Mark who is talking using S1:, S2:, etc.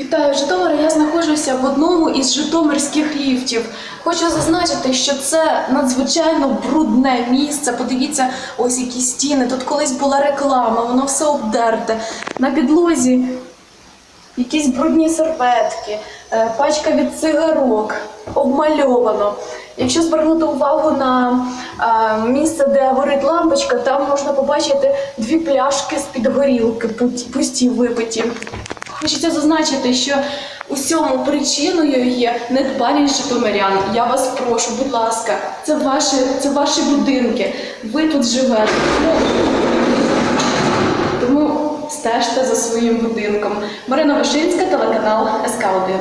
S1: Вітаю, Житомира. Я знаходжуся в одному із житомирських ліфтів. Хочу зазначити, що це надзвичайно брудне місце. Подивіться, ось які стіни. Тут колись була реклама, воно все обдерте. На підлозі якісь брудні серветки, е, пачка від цигарок, обмальовано. Якщо звернути увагу на е, місце, де горить лампочка, там можна побачити дві пляшки з-під горілки, пусті випиті. Хочеться зазначити, що усьому причиною є недбалість житомирян. Я вас прошу, будь ласка, це ваші, це ваші будинки. Ви тут живете. Тому стежте за своїм будинком. Марина Вишинська, телеканал СК 1